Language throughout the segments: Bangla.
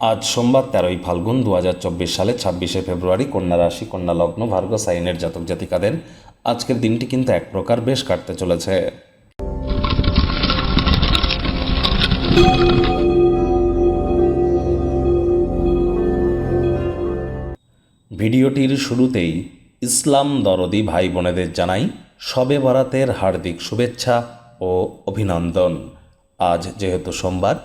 আজ সোমবার তেরোই ফাল্গুন দু হাজার চব্বিশ সালে ছাব্বিশে ফেব্রুয়ারি কন্যা রাশি, কন্যা লগ্ন, ভার্গ, সাইনের জাতক জাতিকাদের আজকের দিনটি কিন্তু এক প্রকার বেশ কাটতে চলেছে। ভিডিওটির শুরুতেই ইসলাম দরদি ভাই বোনেদের জানাই শবে বরাতের হার্দিক শুভেচ্ছা ও অভিনন্দন। আজ যেহেতু সোমবার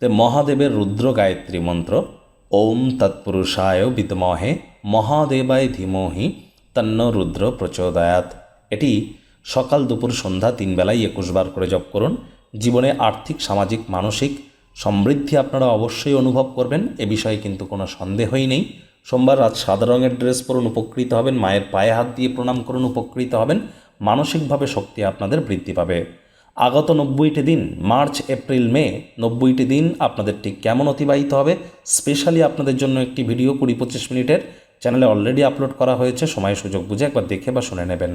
তে মহাদেবের রুদ্র গায়ত্রী মন্ত্র, ওম তৎপুরুষায় বিদমহে, মহাদেবায় ধীমহি, তন্ন রুদ্র প্রচোদয়াত। এটি সকাল দুপুর সন্ধ্যা তিন বেলায় একুশ বার করে জপ করুন। জীবনে আর্থিক, সামাজিক, মানসিক সমৃদ্ধি আপনারা অবশ্যই অনুভব করবেন। এ বিষয়ে কিন্তু কোনো সন্দেহই নেই। সোমবার রাত সাদা রঙের ড্রেস পরুন, উপকৃত হবেন। মায়ের পায়ে হাত দিয়ে প্রণাম করুন, উপকৃত হবেন। মানসিকভাবে শক্তি আপনাদের বৃদ্ধি পাবে। আগত নব্বইটি দিন, মার্চ, এপ্রিল, মে, নব্বইটি দিন আপনাদের ঠিক কেমন অতিবাহিত হবে? স্পেশালি আপনাদের জন্য একটি ভিডিও কুড়ি পঁচিশ মিনিটের চ্যানেলে অলরেডি আপলোড করা হয়েছে, সময় সুযোগ বুঝে একবার দেখে বা শুনে নেবেন।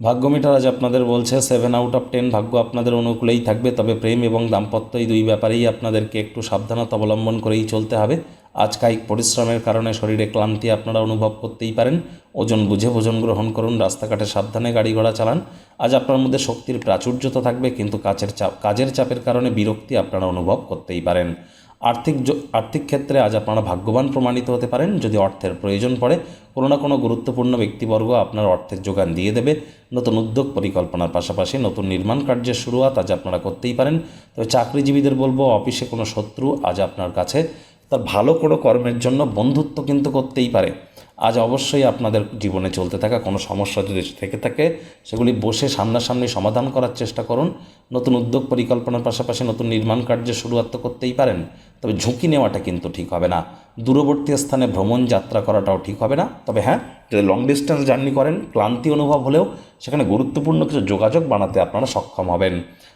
ভাগ্য মিটার আজ আপনাদের বলছে সেভেন আউট অফ টেন ভাগ্য আপনাদের অনুকূলেই থাকবে, তবে প্রেম এবং দাম্পত্য এই দুই ব্যাপারেই আপনাদেরকে একটু সাবধানতা অবলম্বন করেই চলতে হবে। আজ কায়িক পরিশ্রমের কারণে শরীরে ক্লান্তি আপনারা অনুভব করতেই পারেন। ওজন বুঝে ভোজন গ্রহণ করুন, রাস্তাঘাটে সাবধানে গাড়ি ঘোড়া চালান। আজ আপনার মধ্যে শক্তির প্রাচুর্যতা থাকবে, কিন্তু কাজের চাপ, কাজের চাপের কারণে বিরক্তি আপনারা অনুভব করতেই পারেন। আর্থিক আর্থিক ক্ষেত্রে আজ আপনারা ভাগ্যবান প্রমাণিত হতে পারেন, যদি অর্থের প্রয়োজন পড়ে। কোনো না কোনো গুরুত্বপূর্ণ ব্যক্তিবর্গ আপনার অর্থের যোগান দিয়ে দেবে। নতুন উদ্যোগ পরিকল্পনার পাশাপাশি নতুন নির্মাণ কার্যের শুরুয়াত আজ আপনারা করতেই পারেন। তবে চাকরিজীবীদের বলব, অফিসে কোনো শত্রু আজ আপনার কাছে তার ভালো কোনো কর্মের জন্য বন্ধুত্ব কিন্তু করতেই পারে। আজ অবশ্যই আপনাদের জীবনে চলতে থাকা কোনো সমস্যা যদি থেকে থাকে, সেগুলি বসে সামনাসামনি সমাধান করার চেষ্টা করুন। নতুন উদ্যোগ পরিকল্পনার পাশাপাশি নতুন নির্মাণ কার্যের শুরুয়াত করতেই পারেন, তবে ঝুঁকি নেওয়াটা কিন্তু ঠিক হবে না। দূরবর্তী স্থানে ভ্রমণ যাত্রা করাটাও ঠিক হবে না। তবে হ্যাঁ যদি লং ডিস্টেন্স জার্নি করেন, ক্লান্তি অনুভব হলেও সেখানে গুরুত্বপূর্ণ কিছু যোগাযোগ বানাতে আপনারা সক্ষম হবেন।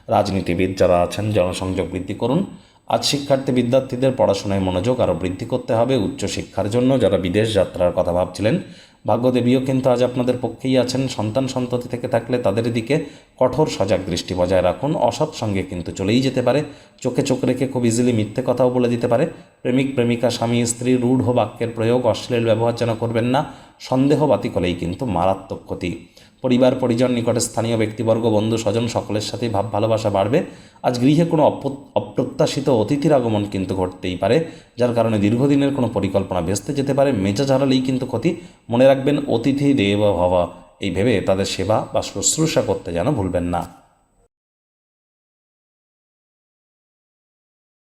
রাজনীতিবিদ যারা আছেন, জনসংযোগ বৃদ্ধি করুন। আজ শিক্ষার্থী বিদ্যার্থীদের পড়াশোনায় মনোযোগ আরও বৃদ্ধি করতে হবে উচ্চশিক্ষার জন্য যারা বিদেশ যাত্রার কথা ভাবছিলেন। ভাগ্যদেবীও কিন্তু আজ আপনাদের পক্ষেই আছেন। সন্তান সন্ততি থেকে থাকলে তাদের দিকে কঠোর সজাগ দৃষ্টি বজায় রাখুন। অসৎ সঙ্গে কিন্তু চলেই যেতে পারে। চোখে চোখ রেখে খুব ইজিলি মিথ্যে কথাও বলে দিতে পারে। প্রেমিক, প্রেমিকা, স্বামী, স্ত্রী, রূঢ় বাক্যের প্রয়োগ, অশ্লীল ব্যবহার যেন করবেন না সন্দেহ বাতিকলেই কিন্তু মারাত্মক ক্ষতি। পরিবার, পরিজন, নিকটে স্থানীয় ব্যক্তিবর্গ, বন্ধু, স্বজন সকলের সাথেই ভাব ভালোবাসা বাড়বে। আজ গৃহে কোনো অপ্রত্যাশিত অতিথির আগমন কিন্তু ঘটতেই পারে, যার কারণে দীর্ঘদিনের কোনো পরিকল্পনা ভেস্তে যেতে পারে। মেজাজ হারালেই কিন্তু ক্ষতি। মনে রাখবেন, অতিথি দেব ভবা। এই ভেবে তাদের সেবা বা শুশ্রূষা করতে যেন ভুলবেন না।